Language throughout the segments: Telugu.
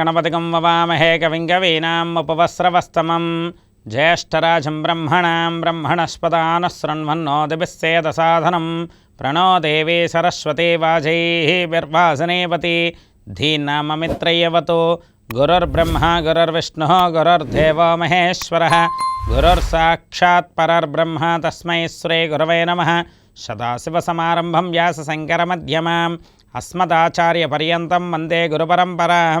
गणपतिकं ववामहे कविङ्गवीनाम् उपवस्रवस्तमं ब्रह्मणस्पदान ब्रह्मणां ब्रह्मणस्पदानशृण्वन्नो साधनम प्रणो देवी सरस्वती वाजैः बिर्वासनेपति धीनाममित्रयवतो। मित्रवत गुरुर्विष्णुः, गुरुर्देवो महेश्वरः। महेश्वर परर्ब्रह्म तस्म श्री गुरवे नमः। सदाशिवसमारम्भं व्यासशङ्करमध्यमाम्। अस्मदाचार्यपर्यन्तं वंदे गुरुपरंपरा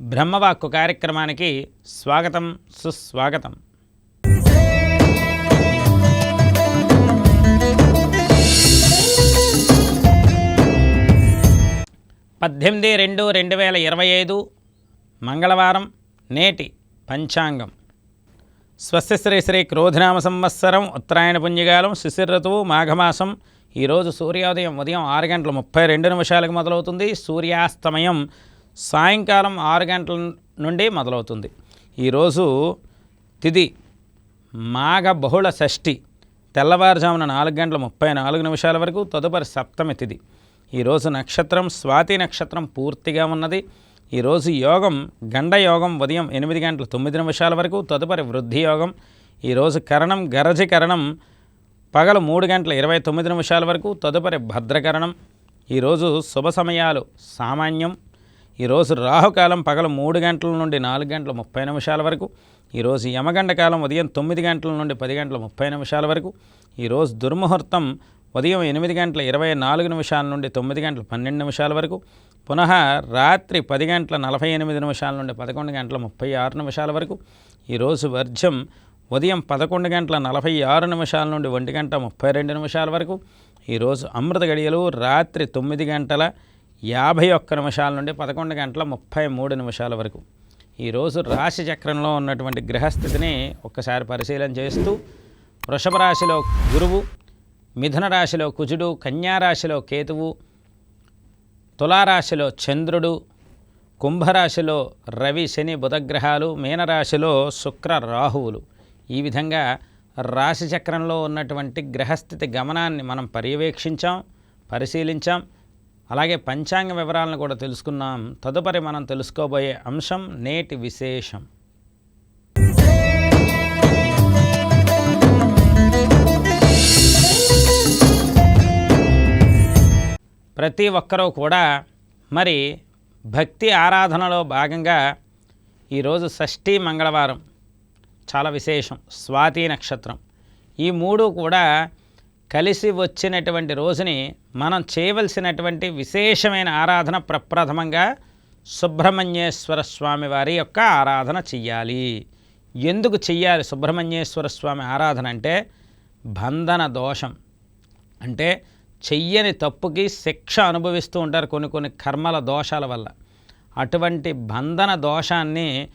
బ్రహ్మవాక్కు కార్యక్రమానికి స్వాగతం సుస్వాగతం. పద్దెనిమిది రెండు రెండు వేల ఇరవై ఐదు మంగళవారం నేటి పంచాంగం. స్వస్తి శ్రీ శ్రీ క్రోధనామ సంవత్సరం ఉత్తరాయణ పుణ్యకాలం శిశిర ఋతువు మాఘమాసం. ఈరోజు సూర్యోదయం ఉదయం ఆరు గంటల ముప్పై రెండు నిమిషాలకు మొదలవుతుంది. సూర్యాస్తమయం సాయంకాలం ఆరు గంటల నుండి మొదలవుతుంది. ఈరోజు తిది మాఘ బహుళ షష్ఠి తెల్లవారుజామున నాలుగు గంటల ముప్పై నాలుగు నిమిషాల వరకు తదుపరి సప్తమి తిది. ఈరోజు నక్షత్రం స్వాతి నక్షత్రం పూర్తిగా ఉన్నది. ఈరోజు యోగం గండ యోగం ఉదయం ఎనిమిది గంటల తొమ్మిది నిమిషాల వరకు తదుపరి వృద్ధి యోగం. ఈరోజు కరణం గరజి కరణం పగలు మూడు గంటల ఇరవై తొమ్మిది నిమిషాల వరకు తదుపరి భద్రకరణం. ఈరోజు శుభ సమయాలు సామాన్యం. ఈరోజు రాహుకాలం పగలు మూడు గంటల నుండి నాలుగు గంటల ముప్పై నిమిషాల వరకు ఈరోజు యమగండ కాలం ఉదయం తొమ్మిది గంటల నుండి పది గంటల ముప్పై నిమిషాల వరకు ఈరోజు దుర్ముహూర్తం ఉదయం ఎనిమిది గంటల ఇరవై నాలుగు నిమిషాల నుండి తొమ్మిది గంటల పన్నెండు నిమిషాల వరకు పునః రాత్రి పది గంటల నలభై ఎనిమిది నిమిషాల నుండి పదకొండు గంటల ముప్పై ఆరు నిమిషాల వరకు ఈరోజు వర్జం ఉదయం పదకొండు గంటల నలభై ఆరు నిమిషాల నుండి ఒంటి గంట ముప్పై రెండు నిమిషాల వరకు ఈరోజు అమృత గడియలు రాత్రి తొమ్మిది గంటల యాభై ఒక్క నిమిషాల నుండి పదకొండు గంటల ముప్పై మూడు నిమిషాల వరకు. ఈరోజు రాశి చక్రంలో ఉన్నటువంటి గ్రహస్థితిని ఒక్కసారి పరిశీలన చేస్తూ వృషభ రాశిలో గురువు మిథున రాశిలో కుజుడు కన్యా రాశిలో కేతువు తులారాశిలో చంద్రుడు కుంభరాశిలో రవి శని బుధగ్రహాలు మీనరాశిలో శుక్ర రాహువులు. ఈ విధంగా రాశి చక్రంలో ఉన్నటువంటి గ్రహస్థితి గమనాన్ని మనం పర్యవేక్షించాం పరిశీలించాం. అలాగే పంచాంగ వివరాలను కూడా తెలుసుకున్నాం. తదుపరి మనం తెలుసుకోబోయే అంశం నేటి విశేషం. ప్రతి ఒక్కరూ కూడా మరి భక్తి ఆరాధనలో భాగంగా ఈరోజు షష్ఠీ మంగళవారం. చాలా విశేషం. స్వాతి నక్షత్రం. ఈ మూడు కూడా కలిసి వచ్చినటువంటి రోజుని మనం చేయవలసినటువంటి విశేషమైన ఆరాధన ప్రప్రథమంగా సుబ్రహ్మణ్యేశ్వర స్వామి వారి యొక్క ఆరాధన చెయ్యాలి. ఎందుకు చెయ్యాలి సుబ్రహ్మణ్యేశ్వర స్వామి ఆరాధన అంటే బంధన దోషం. అంటే చెయ్యని తప్పుకి శిక్ష అనుభవిస్తూ ఉంటారు కొన్ని కొన్ని కర్మల దోషాల వల్ల. అటువంటి బంధన దోషాన్ని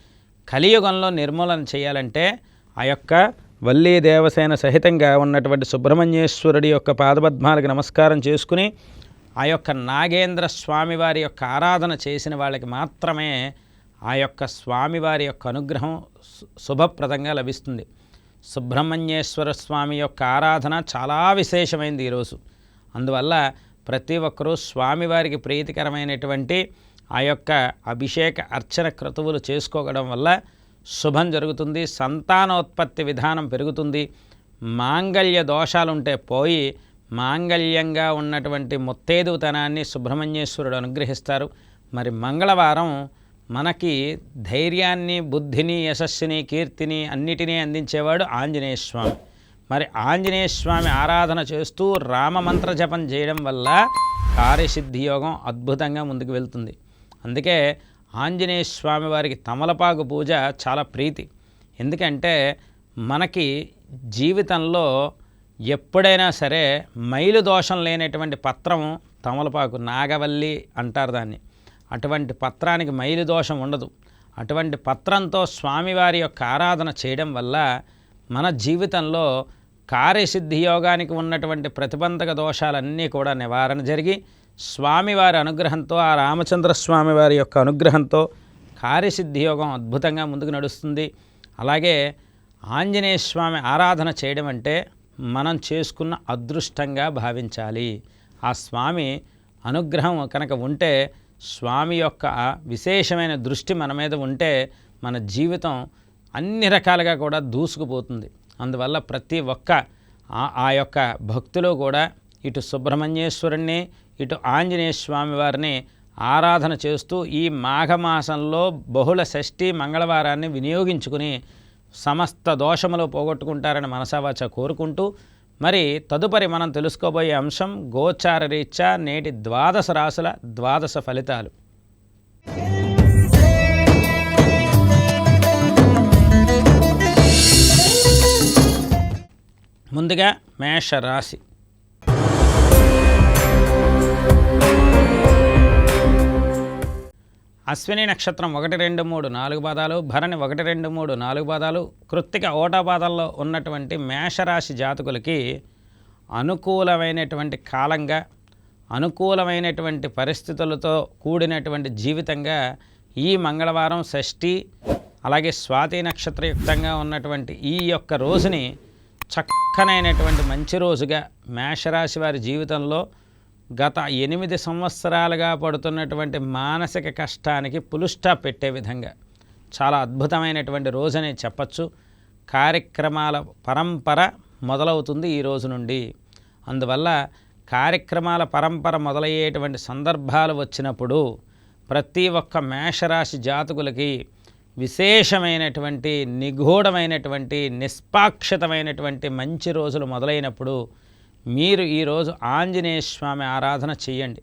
కలియుగంలో నిర్మూలన చేయాలంటే ఆ యొక్క వల్లీ దేవసేన సహితంగా ఉన్నటువంటి సుబ్రహ్మణ్యేశ్వరుడి యొక్క పాదపద్మాలకు నమస్కారం చేసుకుని ఆ యొక్క నాగేంద్ర స్వామివారి యొక్క ఆరాధన చేసిన వాళ్ళకి మాత్రమే ఆ యొక్క స్వామివారి యొక్క అనుగ్రహం శుభప్రదంగా లభిస్తుంది. సుబ్రహ్మణ్యేశ్వర స్వామి యొక్క ఆరాధన చాలా విశేషమైంది ఈరోజు అందువల్ల ప్రతి ఒక్కరూ స్వామివారికి ప్రీతికరమైనటువంటి ఆ యొక్క అభిషేక అర్చన క్రతువులు చేసుకోవడం వల్ల శుభం జరుగుతుంది సంతానోత్పత్తి విధానం పెరుగుతుంది. మాంగళ్య దోషాలుంటే పోయి మాంగళ్యంగా ఉన్నటువంటి ముత్తేదుతనాన్ని సుబ్రహ్మణ్యేశ్వరుడు అనుగ్రహిస్తారు. మరి మంగళవారం మనకి ధైర్యాన్ని బుద్ధిని యశస్సుని కీర్తిని అన్నిటినీ అందించేవాడు ఆంజనేయ స్వామి. మరి ఆంజనేయ స్వామి ఆరాధన చేస్తూ రామమంత్ర జపం చేయడం వల్ల కార్యసిద్ధి యోగం అద్భుతంగా ముందుకు వెళ్తుంది. అందుకే ఆంజనేయ స్వామి వారికి తమలపాకు పూజ చాలా ప్రీతి. ఎందుకంటే మనకి జీవితంలో ఎప్పుడైనా సరే మైలు దోషం లేనటువంటి పత్రం తమలపాకు నాగవల్లి అంటారు దాన్ని. అటువంటి పత్రానికి మైలు దోషం ఉండదు. అటువంటి పత్రంతో స్వామివారి యొక్క ఆరాధన చేయడం వల్ల మన జీవితంలో కార్యసిద్ధి యోగానికి ఉన్నటువంటి ప్రతిబంధక దోషాలన్నీ కూడా నివారణ జరిగి స్వామివారి అనుగ్రహంతో ఆ రామచంద్ర స్వామివారి యొక్క అనుగ్రహంతో కార్యసిద్ధి యోగం అద్భుతంగా ముందుకు నడుస్తుంది. అలాగే ఆంజనేయ స్వామి ఆరాధన చేయడం అంటే మనం చేసుకున్న అదృష్టంగా భావించాలి. ఆ స్వామి అనుగ్రహం కనుక ఉంటే స్వామి యొక్క విశేషమైన దృష్టి మన మీద ఉంటే మన జీవితం అన్ని రకాలుగా కూడా దూసుకుపోతుంది. అందువల్ల ప్రతి ఒక్క ఆ- ఆ యొక్క భక్తులు కూడా ఇటు సుబ్రహ్మణ్యేశ్వరుణ్ణి ఇటు ఆంజనేయ స్వామి వారిని ఆరాధన చేస్తూ ఈ మాఘమాసంలో బహుళ షష్ఠి మంగళవారాన్ని వినియోగించుకుని సమస్త దోషములు పోగొట్టుకుంటారని మనసావాచ కోరుకుంటూ మరి తదుపరి మనం తెలుసుకోబోయే అంశం గోచార రీత్యా నేటి ద్వాదశ రాశుల ద్వాదశ ఫలితాలు. ముందుగా మేష అశ్విని నక్షత్రం ఒకటి రెండు మూడు నాలుగు పాదాలు భరణి ఒకటి రెండు మూడు నాలుగు పాదాలు కృత్తిక ఓటాపాదాల్లో ఉన్నటువంటి మేషరాశి జాతకులకి అనుకూలమైనటువంటి కాలంగా అనుకూలమైనటువంటి పరిస్థితులతో కూడినటువంటి జీవితంగా ఈ మంగళవారం షష్ఠి అలాగే స్వాతి నక్షత్రయుక్తంగా ఉన్నటువంటి ఈ యొక్క రోజుని చక్కనైనటువంటి మంచి రోజుగా మేషరాశి వారి జీవితంలో గత ఎనిమిది సంవత్సరాలుగా పడుతున్నటువంటి మానసిక కష్టానికి పులుష్టా పెట్టే విధంగా చాలా అద్భుతమైనటువంటి రోజని చెప్పచ్చు. కార్యక్రమాల పరంపర మొదలవుతుంది ఈ రోజు నుండి. అందువల్ల కార్యక్రమాల పరంపర మొదలయ్యేటువంటి సందర్భాలు వచ్చినప్పుడు ప్రతి ఒక్క మేషరాశి జాతకులకి విశేషమైనటువంటి నిగూఢమైనటువంటి నిష్పాక్షితమైనటువంటి మంచి రోజులు మొదలైనప్పుడు మీరు ఈరోజు ఆంజనేయ స్వామి ఆరాధన చేయండి.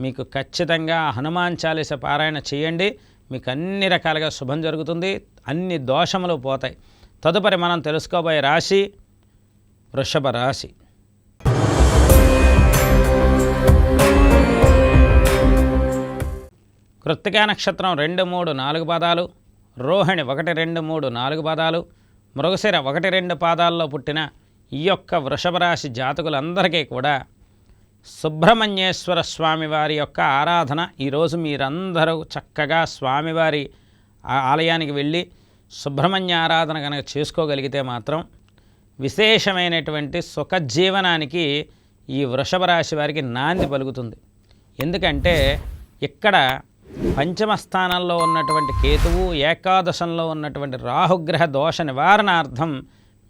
మీకు ఖచ్చితంగా హనుమాన్ చాలీస పారాయణ చేయండి. మీకు అన్ని రకాలుగా శుభం జరుగుతుంది. అన్ని దోషములు పోతాయి. తదుపరి మనం తెలుసుకోబోయే రాశి వృషభ రాశి. కృత్తికా నక్షత్రం రెండు మూడు నాలుగు పాదాలు. రోహిణి ఒకటి రెండు మూడు నాలుగు పాదాలు. మృగశిర ఒకటి రెండు పాదాల్లో పుట్టిన ఈ యొక్క వృషభ రాశి జాతకులందరికీ కూడా సుబ్రహ్మణ్యేశ్వర స్వామివారి యొక్క ఆరాధన. ఈరోజు మీరందరూ చక్కగా స్వామివారి ఆలయానికి వెళ్ళి సుబ్రహ్మణ్య ఆరాధన కనుక చేసుకోగలిగితే మాత్రం విశేషమైనటువంటి సుఖజీవనానికి ఈ వృషభ రాశి వారికి నాంది పలుకుతుంది. ఎందుకంటే ఇక్కడ పంచమ స్థానంలో ఉన్నటువంటి కేతువు ఏకాదశంలో ఉన్నటువంటి రాహుగ్రహ దోష నివారణార్థం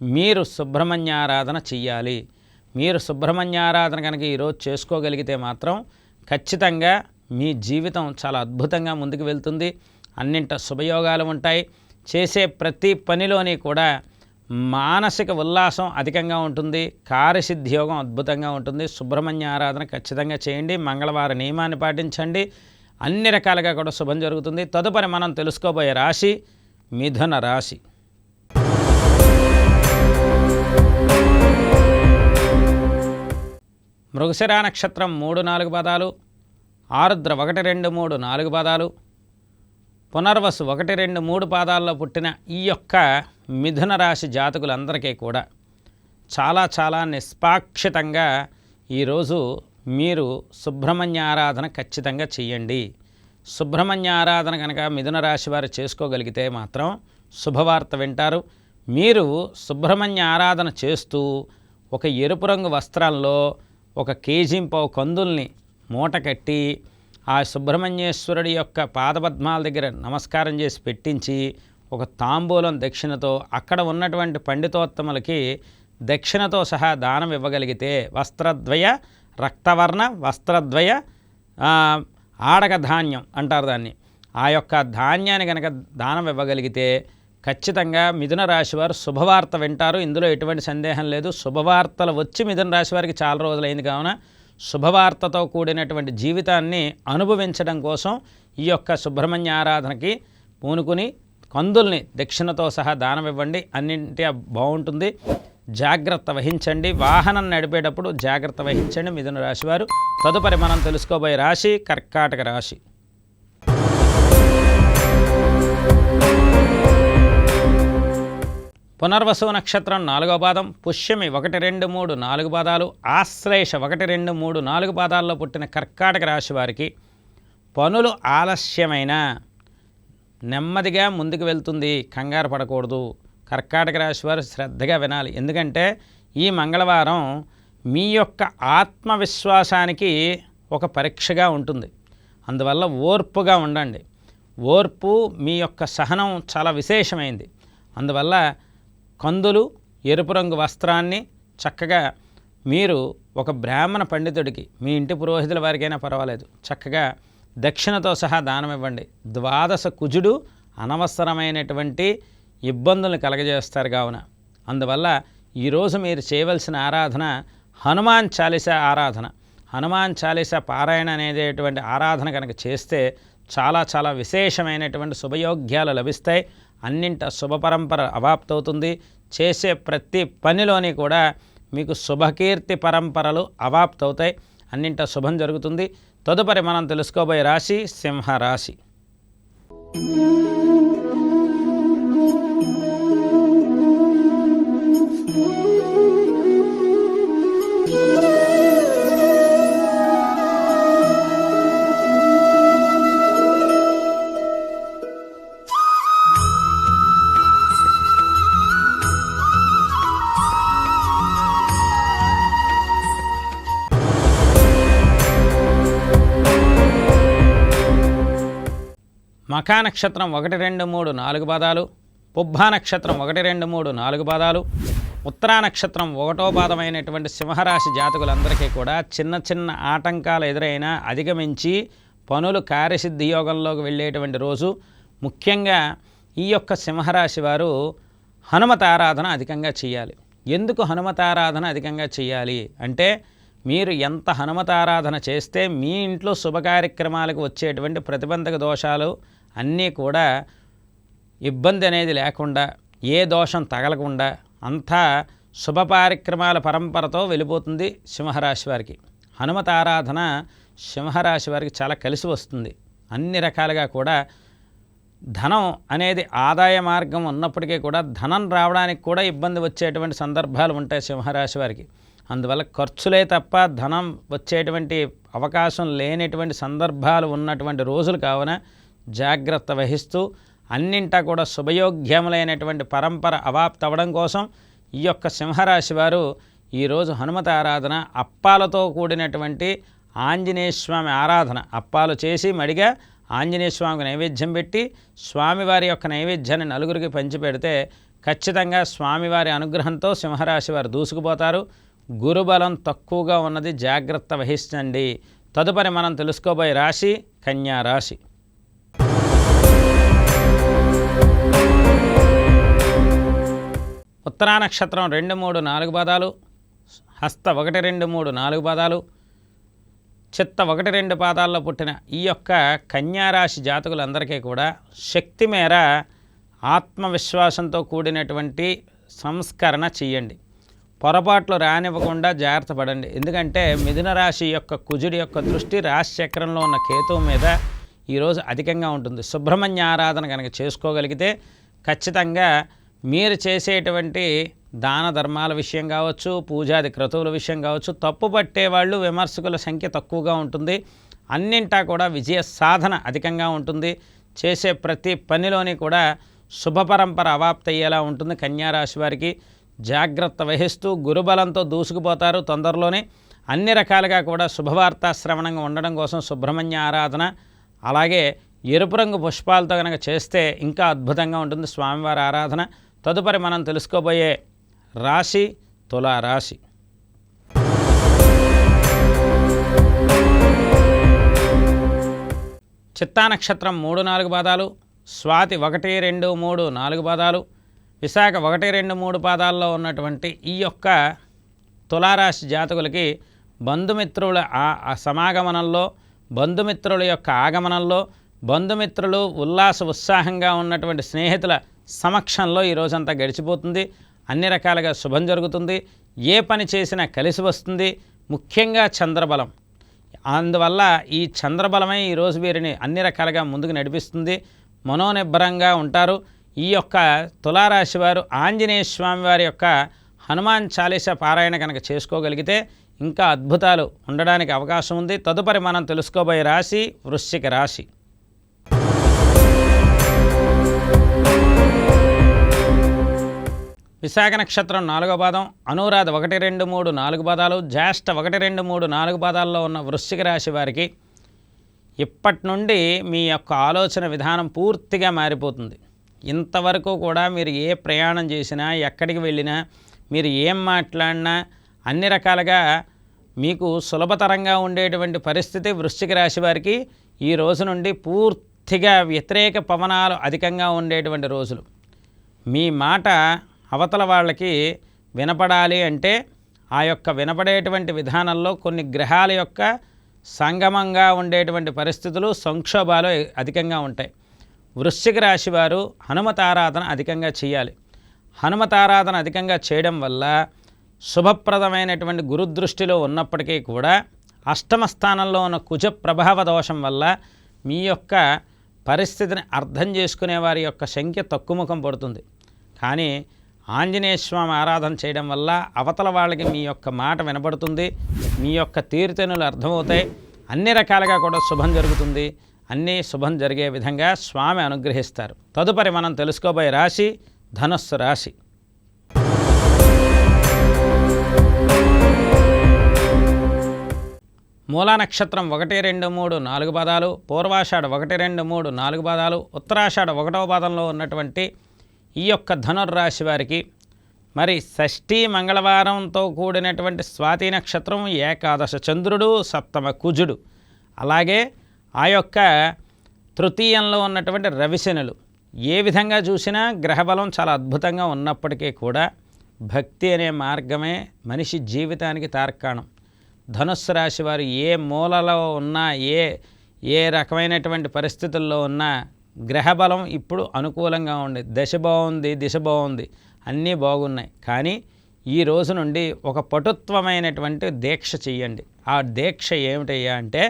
మీరు సుబ్రహ్మణ్య ఆరాధన చెయ్యాలి. మీరు సుబ్రహ్మణ్య ఆరాధన కనుక ఈరోజు చేసుకోగలిగితే మాత్రం ఖచ్చితంగా మీ జీవితం చాలా అద్భుతంగా ముందుకు వెళ్తుంది. అన్నింట శుభయోగాలు ఉంటాయి. చేసే ప్రతి పనిలోని కూడా మానసిక ఉల్లాసం అధికంగా ఉంటుంది. కార్యసిద్ధి యోగం అద్భుతంగా ఉంటుంది. సుబ్రహ్మణ్య ఆరాధన ఖచ్చితంగా చేయండి. మంగళవార నియమాన్ని పాటించండి. అన్ని రకాలుగా కూడా శుభం జరుగుతుంది. తదుపరి మనం తెలుసుకోబోయే రాశి మిథున రాశి. మృగశిరా నక్షత్రం మూడు నాలుగు పదాలు ఆరుద్ర ఒకటి రెండు మూడు నాలుగు పదాలు పునర్వసు ఒకటి రెండు మూడు పాదాల్లో పుట్టిన ఈ యొక్క మిథున రాశి జాతకులందరికీ కూడా చాలా చాలా నిష్పాక్షితంగా ఈరోజు మీరు సుబ్రహ్మణ్య ఆరాధన ఖచ్చితంగా చెయ్యండి సుబ్రహ్మణ్య ఆరాధన కనుక మిథున రాశి వారు చేసుకోగలిగితే మాత్రం శుభవార్త వింటారు. మీరు సుబ్రహ్మణ్య ఆరాధన చేస్తూ ఒక ఎరుపు రంగు వస్త్రంలో ఒక కేజీంపావు కందుల్ని మూట కట్టి ఆ సుబ్రహ్మణ్యేశ్వరుడి యొక్క పాదపద్మాల దగ్గర నమస్కారం చేసి పెట్టించి ఒక తాంబూలం దక్షిణతో అక్కడ ఉన్నటువంటి పండితోత్తములకి దక్షిణతో సహా దానం ఇవ్వగలిగితే వస్త్రద్వయ రక్తవర్ణ వస్త్రద్వయ ఆడక ధాన్యం అంటారు దాన్ని. ఆ యొక్క ధాన్యాన్ని కనుక దానం ఇవ్వగలిగితే ఖచ్చితంగా మిథున రాశి వారు శుభవార్త వింటారు. ఇందులో ఎటువంటి సందేహం లేదు. శుభవార్తలు వచ్చి మిథున రాశి వారికి చాలా రోజులైంది కావున శుభవార్తతో కూడినటువంటి జీవితాన్ని అనుభవించడం కోసం ఈ యొక్క సుబ్రహ్మణ్య ఆరాధనకి పూనుకుని కందుల్ని దక్షిణతో సహా దానం ఇవ్వండి. అన్నింటి బాగుంటుంది. జాగ్రత్త వహించండి. వాహనం నడిపేటప్పుడు జాగ్రత్త వహించండి మిథున రాశి వారు. తదుపరి మనం తెలుసుకోబోయే రాశి కర్కాటక రాశి. పునర్వసు నక్షత్రం నాలుగో పాదం. పుష్యమి ఒకటి రెండు మూడు నాలుగు పాదాలు. ఆశ్లేష ఒకటి రెండు మూడు నాలుగు పాదాల్లో పుట్టిన కర్కాటక రాశి వారికి పనులు ఆలస్యమైన. నెమ్మదిగా ముందుకు వెళ్తుంది. కంగారు పడకూడదు. కర్కాటక రాశి వారు శ్రద్ధగా వినాలి. ఎందుకంటే ఈ మంగళవారం మీ యొక్క ఆత్మవిశ్వాసానికి ఒక పరీక్షగా ఉంటుంది. అందువల్ల ఓర్పుగా ఉండండి. ఓర్పు మీ యొక్క సహనం చాలా విశేషమైంది. అందువల్ల కందులు ఎరుపు రంగు వస్త్రాన్ని చక్కగా మీరు ఒక బ్రాహ్మణ పండితుడికి మీ ఇంటి పురోహితుల వారికైనా పర్వాలేదు. చక్కగా దక్షిణతో సహా దానం ఇవ్వండి. ద్వాదశ కుజుడు అనవసరమైనటువంటి ఇబ్బందులను కలగజేస్తారు కావున. అందువల్ల ఈరోజు మీరు చేయవలసిన ఆరాధన హనుమాన్ చాలీస ఆరాధన. హనుమాన్ చాలీస పారాయణ అనేటటువంటి ఆరాధన కనుక చేస్తే చాలా చాలా విశేషమైనటువంటి శుభయోగ్యాలు లభిస్తాయి. అన్నింట శుభ పరంపర అవాప్తవుతుంది. చేసే ప్రతి పనిలోని కూడా మీకు శుభకీర్తి పరంపరలు అవాప్తవుతాయి. అన్నింట శుభం జరుగుతుంది. తదుపరి మనం తెలుసుకోబోయే రాశి సింహరాశి. మఖా నక్షత్రం ఒకటి రెండు మూడు నాలుగు పాదాలు పుబ్బా నక్షత్రం ఒకటి రెండు మూడు నాలుగు పాదాలు ఉత్తరా నక్షత్రం ఒకటో పాదమైనటువంటి సింహరాశి జాతకులందరికీ కూడా చిన్న చిన్న ఆటంకాలు ఎదురైనా అధిగమించి పనులు కార్యసిద్ధి యోగంలోకి వెళ్ళేటువంటి రోజు. ముఖ్యంగా ఈ యొక్క సింహరాశి వారు హనుమత ఆరాధన అధికంగా చేయాలి. ఎందుకు హనుమత ఆరాధన అధికంగా చేయాలి? అంటే మీరు ఎంత హనుమతారాధన చేస్తే మీ ఇంట్లో శుభ కార్యక్రమాలకు వచ్చేటువంటి ప్రతిబంధక దోషాలు అన్నీ కూడా ఇబ్బంది అనేది లేకుండా ఏ దోషం తగలకుండా అంతా శుభ కార్యక్రమాల పరంపరతో వెళ్ళిపోతుంది సింహరాశి వారికి. హనుమత ఆరాధన సింహరాశి వారికి చాలా కలిసి వస్తుంది. అన్ని రకాలుగా కూడా ధనం అనేది ఆదాయ మార్గం ఉన్నప్పటికీ కూడా ధనం రావడానికి కూడా ఇబ్బంది వచ్చేటువంటి సందర్భాలు ఉంటాయి సింహరాశి వారికి. అందువల్ల ఖర్చులే తప్ప ధనం వచ్చేటువంటి అవకాశం లేనటువంటి సందర్భాలు ఉన్నటువంటి రోజులు కావున జాగ్రత్త వహిస్తూ అన్నింటా కూడా శుభయోగ్యములైనటువంటి పరంపర అవాప్తవడం కోసం ఈ యొక్క సింహరాశి వారు ఈరోజు హనుమత ఆరాధన అప్పాలతో కూడినటువంటి ఆంజనేయ స్వామి ఆరాధన అప్పాలు చేసి మడిగా ఆంజనేయ స్వామికి నైవేద్యం పెట్టి స్వామివారి యొక్క నైవేద్యాన్ని నలుగురికి పంచిపెడితే ఖచ్చితంగా స్వామివారి అనుగ్రహంతో సింహరాశి వారు దూసుకుపోతారు. గురుబలం తక్కువగా ఉన్నది జాగ్రత్త వహించండి తదుపరి మనం తెలుసుకోబోయే రాశి కన్యా రాశి. ఉత్తరా నక్షత్రం రెండు మూడు నాలుగు పాదాలు. హస్త ఒకటి రెండు మూడు నాలుగు పాదాలు. చిత్త ఒకటి రెండు పాదాల్లో పుట్టిన ఈ యొక్క కన్యారాశి జాతకులందరికీ కూడా శక్తి మేర ఆత్మవిశ్వాసంతో కూడినటువంటి సంస్కరణ చేయండి. పొరపాట్లు రానివ్వకుండా జాగ్రత్త పడండి. ఎందుకంటే మిథున రాశి యొక్క కుజుడి యొక్క దృష్టి రాశి చక్రంలో ఉన్న కేతువు మీద ఈరోజు అధికంగా ఉంటుంది. సుబ్రహ్మణ్య ఆరాధన కనుక చేసుకోగలిగితే ఖచ్చితంగా మీరు చేసేటువంటి దాన ధర్మాల విషయం కావచ్చు పూజాది క్రతువుల విషయం కావచ్చు తప్పు పట్టేవాళ్ళు విమర్శకుల సంఖ్య తక్కువగా ఉంటుంది. అన్నింటా కూడా విజయ సాధన అధికంగా ఉంటుంది. చేసే ప్రతి పనిలోని కూడా శుభ పరంపర అవాప్తయ్యేలా ఉంటుంది కన్యారాశి వారికి. జాగ్రత్త వహిస్తూ గురుబలంతో దూసుకుపోతారు తొందరలోనే. అన్ని రకాలుగా కూడా శుభవార్తా శ్రవణంగా ఉండడం కోసం సుబ్రహ్మణ్య ఆరాధన అలాగే ఎరుపు రంగు పుష్పాలతో కనుక చేస్తే ఇంకా అద్భుతంగా ఉంటుంది స్వామివారి ఆరాధన. తదుపరి మనం తెలుసుకోబోయే రాశి తులారాశి చిత్తా నక్షత్రం మూడు నాలుగు పాదాలు స్వాతి ఒకటి రెండు మూడు నాలుగు పాదాలు విశాఖ ఒకటి రెండు మూడు పాదాల్లో ఉన్నటువంటి ఈ యొక్క తులారాశి జాతకులకి బంధుమిత్రుల ఆ సమాగమనంలో బంధుమిత్రుల యొక్క ఆగమనంలో బంధుమిత్రులు ఉల్లాస ఉత్సాహంగా ఉన్నటువంటి స్నేహితుల సమక్షంలో ఈ రోజంతా గడిచిపోతుంది. అన్ని రకాలుగా శుభం జరుగుతుంది. ఏ పని చేసినా కలిసి వస్తుంది. ముఖ్యంగా చంద్రబలం. అందువల్ల ఈ చంద్రబలమే ఈరోజు వీరిని అన్ని రకాలుగా ముందుకు నడిపిస్తుంది. మనోనిబ్బరంగా ఉంటారు. ఈ యొక్క తులారాశి వారు ఆంజనేయ స్వామి వారి యొక్క హనుమాన్ చాలీస పారాయణ కనుక చేసుకోగలిగితే ఇంకా అద్భుతాలు ఉండడానికి అవకాశం ఉంది. తదుపరి మనం తెలుసుకోబోయే రాశి వృశ్చిక రాశి. విశాఖ నక్షత్రం నాలుగో పాదం అనురాధ ఒకటి రెండు మూడు నాలుగు పాదాలు జ్యేష్ఠ ఒకటి రెండు మూడు నాలుగు పాదాల్లో ఉన్న వృశ్చిక రాశి వారికి ఇప్పటి నుండి మీ యొక్క ఆలోచన విధానం పూర్తిగా మారిపోతుంది. ఇంతవరకు కూడా మీరు ఏ ప్రయాణం చేసినా ఎక్కడికి వెళ్ళినా మీరు ఏం మాట్లాడినా అన్ని రకాలుగా మీకు సులభతరంగా ఉండేటువంటి పరిస్థితి వృశ్చిక రాశి వారికి ఈ రోజు నుండి పూర్తిగా వ్యతిరేక పవనాలు అధికంగా ఉండేటువంటి రోజులు. మీ మాట అవతల వాళ్ళకి వినపడాలి అంటే ఆ యొక్క వినపడేటువంటి విధానంలో కొన్ని గ్రహాల యొక్క సంగమంగా ఉండేటువంటి పరిస్థితులు సంక్షోభాలు అధికంగా ఉంటాయి. వృశ్చిక రాశి వారు హనుమతారాధన అధికంగా చేయాలి. హనుమతారాధన అధికంగా చేయడం వల్ల శుభప్రదమైనటువంటి గురుదృష్టిలో ఉన్నప్పటికీ కూడా అష్టమ స్థానంలో ఉన్న కుజ ప్రభావ దోషం వల్ల మీ యొక్క పరిస్థితిని అర్థం చేసుకునే వారి యొక్క సంఖ్య తక్కువముఖం పడుతుంది. కానీ ఆంజనేయ స్వామి ఆరాధన చేయడం వల్ల అవతల వాళ్ళకి మీ యొక్క మాట వినబడుతుంది మీ యొక్క తీరుతెనులు అర్థమవుతాయి. అన్ని రకాలుగా కూడా శుభం జరుగుతుంది. అన్నీ శుభం జరిగే విధంగా స్వామి అనుగ్రహిస్తారు. తదుపరి మనం తెలుసుకోబోయే రాశి ధనుస్సు రాశి. మూలా నక్షత్రం ఒకటి రెండు మూడు నాలుగు పదాలు పూర్వాషాఢ ఒకటి రెండు మూడు నాలుగు పదాలు ఉత్తరాషాఢ ఒకటవ పదంలో ఉన్నటువంటి ఈ యొక్క ధనుర్రాశి వారికి మరి షష్ఠీ మంగళవారంతో కూడినటువంటి స్వాతి నక్షత్రం ఏకాదశ చంద్రుడు సప్తమ కుజుడు. అలాగే ఆ యొక్క తృతీయంలో ఉన్నటువంటి రవిశనులు ఏ విధంగా చూసినా గ్రహబలం చాలా అద్భుతంగా ఉన్నప్పటికీ కూడా భక్తి అనే మార్గమే మనిషి జీవితానికి తార్కాణం. ధనుస్సు రాశి వారు ఏ మూలలో ఉన్నా ఏ ఏ రకమైనటువంటి పరిస్థితుల్లో ఉన్నా గ్రహబలం ఇప్పుడు అనుకూలంగా ఉంది. దశ బాగుంది దిశ బాగుంది అన్నీ బాగున్నాయి. కానీ ఈ రోజు నుండి ఒక పటుత్వమైనటువంటి దీక్ష చెయ్యండి. ఆ దీక్ష ఏమిటయ్యా అంటే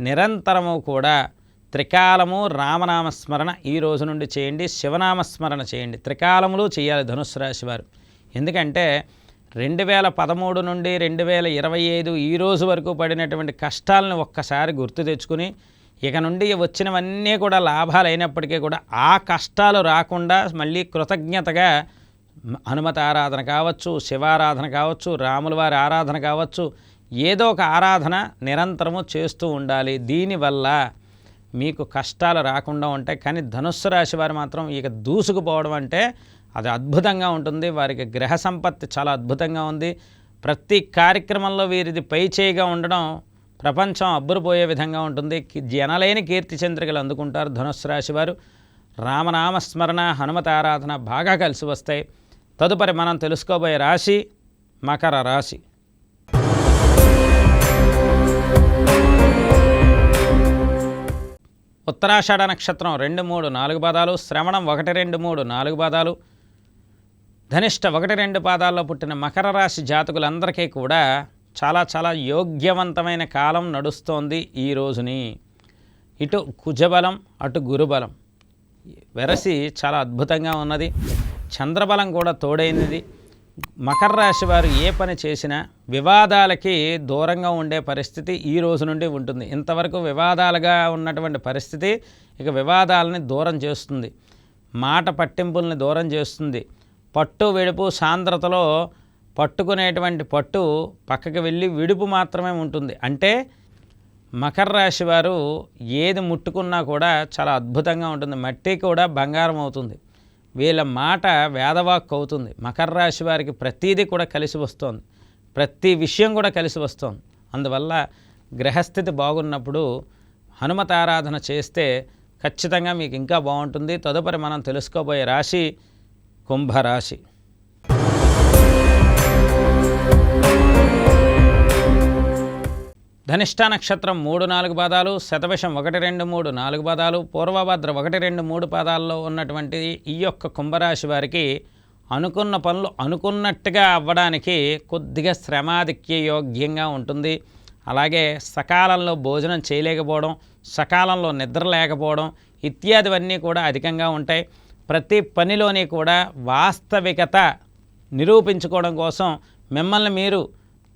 నిరంతరము కూడా త్రికాలము రామనామస్మరణ ఈ రోజు నుండి చేయండి. శివనామస్మరణ చేయండి. త్రికాలములు చేయాలి ధనుసు రాశి వారు. ఎందుకంటే రెండు వేల పదమూడు నుండి రెండు వేల ఇరవై ఐదు ఈ రోజు వరకు పడినటువంటి కష్టాలను ఒక్కసారి గుర్తు తెచ్చుకుని ఇక నుండి వచ్చినవన్నీ కూడా లాభాలు అయినప్పటికీ కూడా ఆ కష్టాలు రాకుండా మళ్ళీ కృతజ్ఞతగా హనుమత ఆరాధన కావచ్చు శివారాధన కావచ్చు రాముల వారి ఆరాధన కావచ్చు ఏదో ఒక ఆరాధన నిరంతరము చేస్తూ ఉండాలి. దీనివల్ల మీకు కష్టాలు రాకుండా ఉంటాయి. కానీ ధనుస్సు రాశి వారు మాత్రం ఇక దూసుకుపోవడం అంటే అది అద్భుతంగా ఉంటుంది. వారికి గ్రహ సంపత్తి చాలా అద్భుతంగా ఉంది. ప్రతి కార్యక్రమంలో వీరిది పై చేయిగా ఉండడం ప్రపంచం అబ్బురుపోయే విధంగా ఉంటుంది. జనలేని కీర్తి చంద్రికలు అందుకుంటారు ధనుస్సు రాశి వారు. రామనామస్మరణ హనుమత ఆరాధన బాగా కలిసి వస్తాయి. తదుపరి మనం తెలుసుకోబోయే రాశి మకర రాశి. ఉత్తరాషాఢ నక్షత్రం రెండు మూడు నాలుగు పాదాలు శ్రవణం ఒకటి రెండు మూడు నాలుగు పాదాలు. ధనిష్ట ఒకటి రెండు పాదాల్లో పుట్టిన మకర రాశి జాతకులందరికీ కూడా చాలా చాలా యోగ్యవంతమైన కాలం నడుస్తోంది ఈ రోజుని. ఇటు కుజబలం అటు గురుబలం. వెరసి చాలా అద్భుతంగా ఉన్నది. చంద్రబలం కూడా తోడైనది. మకర రాశి వారు ఏ పని చేసినా వివాదాలకి దూరంగా ఉండే పరిస్థితి ఈ రోజు నుండి ఉంటుంది. ఇంతవరకు వివాదాలుగా ఉన్నటువంటి పరిస్థితి ఇక వివాదాలని దూరం చేస్తుంది. మాట పట్టింపుల్ని దూరం చేస్తుంది. పట్టు వెడుపు సాంద్రతలో పట్టుకునేటువంటి పట్టు పక్కకి వెళ్ళి విడుపు మాత్రమే ఉంటుంది. అంటే మకర రాశి వారు ఏది ముట్టుకున్నా కూడా చాలా అద్భుతంగా ఉంటుంది. మట్టి కూడా బంగారం అవుతుంది. వీళ్ళ మాట వేదవాక్ అవుతుంది. మకర రాశి వారికి ప్రతీది కూడా కలిసి వస్తుంది. ప్రతి విషయం కూడా కలిసి వస్తుంది. అందువల్ల గ్రహస్థితి బాగున్నప్పుడు హనుమతారాధన చేస్తే ఖచ్చితంగా మీకు ఇంకా బాగుంటుంది. తదుపరి మనం తెలుసుకోబోయే రాశి కుంభరాశి. ధనిష్ట నక్షత్రం మూడు నాలుగు పాదాలు శతవశం ఒకటి రెండు మూడు నాలుగు పాదాలు పూర్వభద్ర ఒకటి రెండు మూడు పాదాల్లో ఉన్నటువంటి ఈ యొక్క కుంభరాశి వారికి అనుకున్న పనులు అనుకున్నట్టుగా అవ్వడానికి కొద్దిగా శ్రమాధిక్య యోగ్యంగా ఉంటుంది. అలాగే సకాలంలో భోజనం చేయలేకపోవడం సకాలంలో నిద్ర లేకపోవడం ఇత్యాదివన్నీ కూడా అధికంగా ఉంటాయి. ప్రతి పనిలోని కూడా వాస్తవికత నిరూపించుకోవడం కోసం మిమ్మల్ని మీరు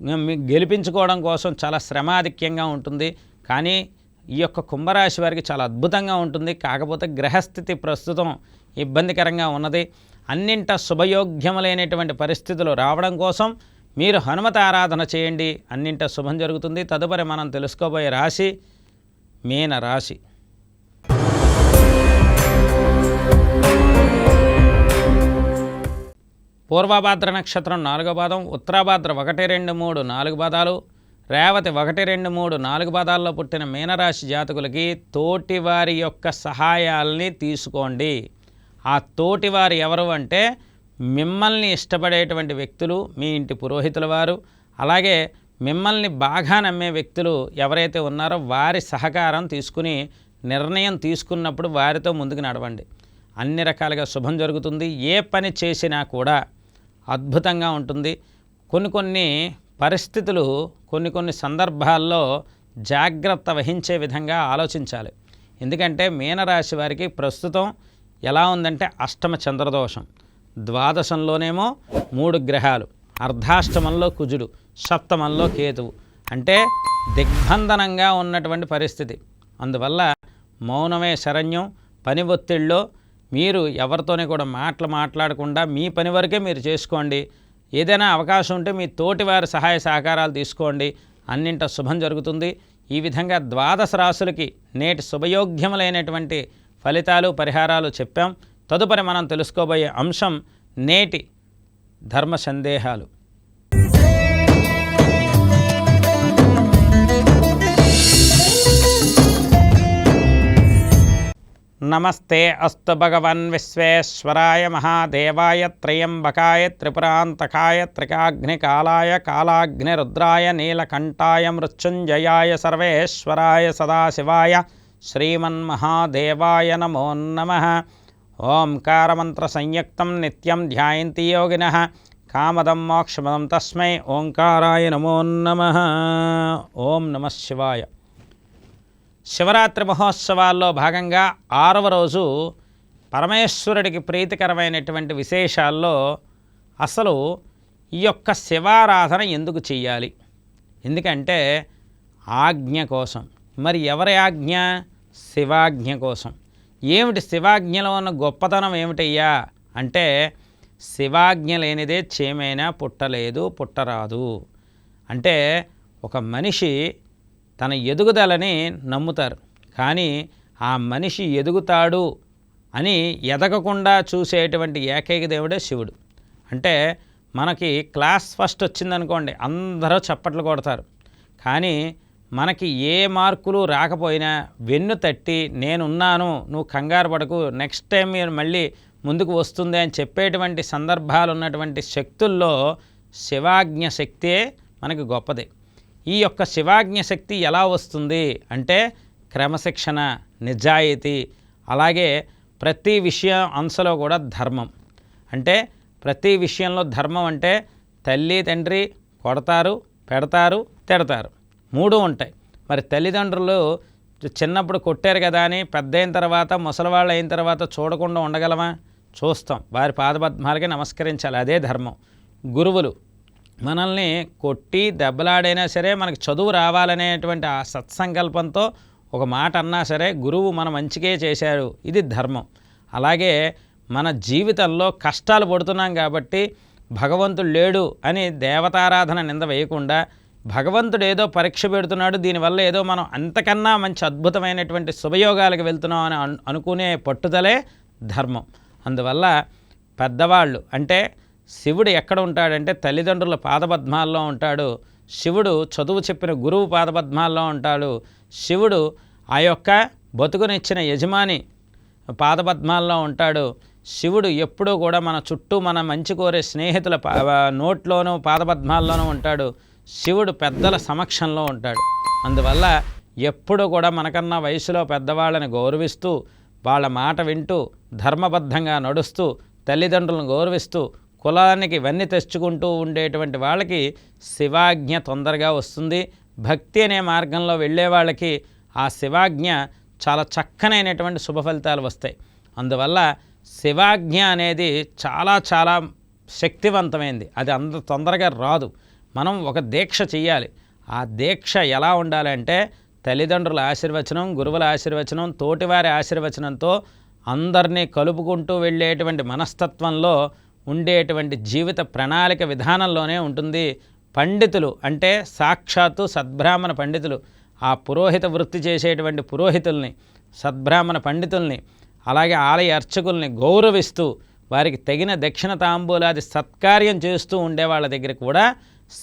మీ- గెలిపించుకోవడం కోసం చాలా శ్రమాధిక్యంగా ఉంటుంది. కానీ ఈ యొక్క కుంభరాశి వారికి చాలా అద్భుతంగా ఉంటుంది. కాకపోతే గ్రహస్థితి ప్రస్తుతం ఇబ్బందికరంగా ఉన్నది. అన్నింట శుభయోగ్యములైనటువంటి పరిస్థితులు రావడం కోసం మీరు హనుమత ఆరాధన చేయండి. అన్నింట శుభం జరుగుతుంది. తదుపరి మనం తెలుసుకోబోయే రాశి మీన రాశి పూర్వభాద్ర నక్షత్రం నాలుగో పాదం ఉత్తరాభాద్ర ఒకటి రెండు మూడు నాలుగు పాదాలు రేవతి ఒకటి రెండు మూడు నాలుగు పాదాల్లో పుట్టిన మీనరాశి జాతకులకి తోటివారి యొక్క సహాయాల్ని తీసుకోండి. ఆ తోటివారు ఎవరు అంటే మిమ్మల్ని ఇష్టపడేటువంటి వ్యక్తులు మీ ఇంటి పురోహితుల వారు అలాగే మిమ్మల్ని బాగా నమ్మే వ్యక్తులు ఎవరైతే ఉన్నారో వారి సహకారం తీసుకుని నిర్ణయం తీసుకున్నప్పుడు వారితో ముందుకు నడవండి. అన్ని రకాలుగా శుభం జరుగుతుంది. ఏ పని చేసినా కూడా అద్భుతంగా ఉంటుంది. కొన్ని కొన్ని పరిస్థితులు కొన్ని కొన్ని సందర్భాల్లో జాగ్రత్త వహించే విధంగా ఆలోచించాలి. ఎందుకంటే మీనరాశి వారికి ప్రస్తుతం ఎలా ఉందంటే అష్టమ చంద్రదోషం. ద్వాదశంలోనేమో మూడు గ్రహాలు. అర్ధాష్టమంలో కుజుడు సప్తమంలో కేతువు. అంటే దిగ్బంధనంగా ఉన్నటువంటి పరిస్థితి. అందువల్ల మౌనమే శరణ్యం పని ఒత్తిడిలో మీరు ఎవరితోనే కూడా మాటలు మాట్లాడకుండా మీ పని వరకే మీరు చేసుకోండి. ఏదైనా అవకాశం ఉంటే మీ తోటి వారి సహాయ సహకారాలు తీసుకోండి. అన్నింట శుభం జరుగుతుంది. ఈ విధంగా ద్వాదశ రాశులకి నేటి శుభయోగ్యములైనటువంటి ఫలితాలు పరిహారాలు చెప్పాం. తదుపరి మనం తెలుసుకోబోయే అంశం నేటి ధర్మ సందేహాలు. నమస్తే అస్తు భగవన్ విశ్వేశ్వరాయ మహాదేవాయ త్రయంబకాయ త్రిపురాంతకాయ త్రికాగ్నికాలాయ కాలాగ్నిరుద్రాయ నీలకంఠాయ మృత్యుంజయాయ సర్వేశ్వరాయ సదాశివాయ శ్రీమన్మహాదేవాయ నమో నమ. ఓంకారమంత్ర సంయుక్తం నిత్యం ధ్యాయంతి యోగిన. కామదం మోక్షమదం తస్మై ఓంకారాయ నమో నమ. ఓం నమ శివాయ. శివరాత్రి మహోత్సవాల్లో భాగంగా ఆరవ రోజు పరమేశ్వరుడికి ప్రీతికరమైనటువంటి విశేషాల్లో అసలు ఈ యొక్క శివారాధన ఎందుకు చేయాలి ఎందుకంటే ఆజ్ఞ కోసం. మరి ఎవరి ఆజ్ఞ? శివాజ్ఞ కోసం. ఏమిటి శివాజ్ఞలో ఉన్న గొప్పతనం ఏమిటయ్యా? అంటే శివాజ్ఞ లేనిదే చేమైనా పుట్టలేదు పుట్టరాదు. అంటే ఒక మనిషి తన ఎదుగుదలని నమ్ముతారు. కానీ ఆ మనిషి ఎదుగుతాడు అని ఎదగకుండా చూసేటువంటి ఏకైక దేవుడే శివుడు. అంటే మనకి క్లాస్ ఫస్ట్ వచ్చిందనుకోండి అందరూ చప్పట్లు కొడతారు. కానీ మనకి ఏ మార్కులు రాకపోయినా వెన్ను తట్టి నేనున్నాను నువ్వు కంగారు పడకు నెక్స్ట్ టైం మీరు మళ్ళీ ముందుకు వస్తుంది అని చెప్పేటువంటి సందర్భాలు ఉన్నటువంటి శక్తుల్లో శివాజ్ఞ శక్తే మనకి గొప్పది. ఈ యొక్క శివాజ్ఞ శక్తి ఎలా వస్తుంది అంటే క్రమశిక్షణ నిజాయితీ అలాగే ప్రతి విషయం అంశలో కూడా ధర్మం. అంటే ప్రతి విషయంలో ధర్మం అంటే తల్లి తండ్రి కొడతారు పెడతారు తిడతారు. మూడు ఉంటాయి. మరి తల్లిదండ్రులు చిన్నప్పుడు కొట్టారు కదా అని పెద్ద అయిన తర్వాత ముసలివాళ్ళు అయిన తర్వాత చూడకుండా ఉండగలమా? చూస్తాం. వారి పాదపద్మాలకి నమస్కరించాలి. అదే ధర్మం. గురువులు మనల్ని కొట్టి దెబ్బలాడైనా సరే మనకి చదువు రావాలనేటువంటి ఆ సత్సంకల్పంతో ఒక మాట అన్నా సరే గురువు మన మంచికే చేశాడు. ఇది ధర్మం. అలాగే మన జీవితంలో కష్టాలు పడుతున్నాం కాబట్టి భగవంతుడు లేడు అని దేవతారాధన నింద వేయకుండా భగవంతుడు ఏదో పరీక్ష పెడుతున్నాడు దీనివల్ల ఏదో మనం అంతకన్నా మంచి అద్భుతమైనటువంటి శుభయోగాలకు వెళ్తున్నాం అని అనుకునే పట్టుదలే ధర్మం. అందువల్ల పెద్దవాళ్ళు అంటే శివుడు ఎక్కడ ఉంటాడంటే తల్లిదండ్రుల పాదపద్మాల్లో ఉంటాడు. శివుడు చదువు చెప్పిన గురువు పాదపద్మాల్లో ఉంటాడు. శివుడు ఆ యొక్క బతుకునిచ్చిన యజమాని పాదపద్మాల్లో ఉంటాడు. శివుడు ఎప్పుడూ కూడా మన చుట్టూ మన మంచి కోరే స్నేహితుల నోట్లోనూ పాదపద్మాల్లోనూ ఉంటాడు. శివుడు పెద్దల సమక్షంలో ఉంటాడు. అందువల్ల ఎప్పుడు కూడా మనకన్నా వయసులో పెద్దవాళ్ళని గౌరవిస్తూ వాళ్ళ మాట వింటూ ధర్మబద్ధంగా నడుస్తూ తల్లిదండ్రులను గౌరవిస్తూ కులానికి ఇవన్నీ తెచ్చుకుంటూ ఉండేటువంటి వాళ్ళకి శివాజ్ఞ తొందరగా వస్తుంది. భక్తి అనే మార్గంలో వెళ్ళే వాళ్ళకి ఆ శివాజ్ఞ చాలా చక్కనైనటువంటి శుభ ఫలితాలు వస్తాయి. అందువల్ల శివాజ్ఞ అనేది చాలా చాలా శక్తివంతమైంది. అది అంత తొందరగా రాదు. మనం ఒక దీక్ష చేయాలి ఆ దీక్ష ఎలా ఉండాలంటే తల్లిదండ్రుల ఆశీర్వచనం గురువుల ఆశీర్వచనం తోటివారి ఆశీర్వచనంతో అందరినీ కలుపుకుంటూ వెళ్ళేటువంటి మనస్తత్వంలో ఉండేటువంటి జీవిత ప్రణాళిక విధానంలోనే ఉంటుంది. పండితులు అంటే సాక్షాత్తు సద్బ్రాహ్మణ పండితులు. ఆ పురోహిత వృత్తి చేసేటువంటి పురోహితుల్ని సద్బ్రాహ్మణ పండితుల్ని అలాగే ఆలయ అర్చకుల్ని గౌరవిస్తూ వారికి తగిన దక్షిణ తాంబూలాది సత్కార్యం చేస్తూ ఉండే వాళ్ళ దగ్గర కూడా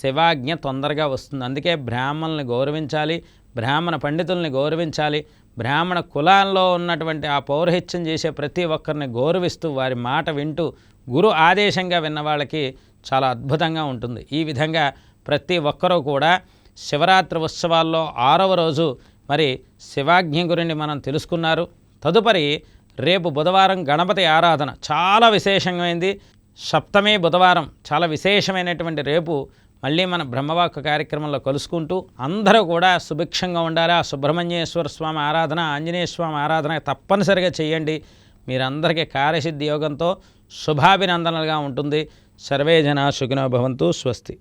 శివాజ్ఞ తొందరగా వస్తుంది. అందుకే బ్రాహ్మణుల్ని గౌరవించాలి బ్రాహ్మణ పండితుల్ని గౌరవించాలి బ్రాహ్మణ కులాల్లో ఉన్నటువంటి ఆ పౌరహిత్యం చేసే ప్రతి ఒక్కరిని గౌరవిస్తూ వారి మాట వింటూ గురు ఆదేశంగా విన్న వాళ్ళకి చాలా అద్భుతంగా ఉంటుంది. ఈ విధంగా ప్రతి ఒక్కరూ కూడా శివరాత్రి ఉత్సవాల్లో ఆరవ రోజు మరి శివాజ్ఞ గురిని మనం తెలుసుకున్నారు. తదుపరి రేపు బుధవారం గణపతి ఆరాధన. చాలా విశేషమైంది. సప్తమి బుధవారం చాలా విశేషమైనటువంటి రేపు మళ్ళీ మన బ్రహ్మవాక్కు కార్యక్రమంలో కలుసుకుంటూ అందరూ కూడా సుభిక్షంగా ఉండాలి? ఆ సుబ్రహ్మణ్యేశ్వర స్వామి ఆరాధన ఆంజనేయ స్వామి ఆరాధన తప్పనిసరిగా చేయండి. మీరందరికీ కార్యసిద్ధి యోగంతో శుభాభినందనలుగా ఉంటుంది. సర్వే జనా సుఖినో భవంతు స్వస్తి.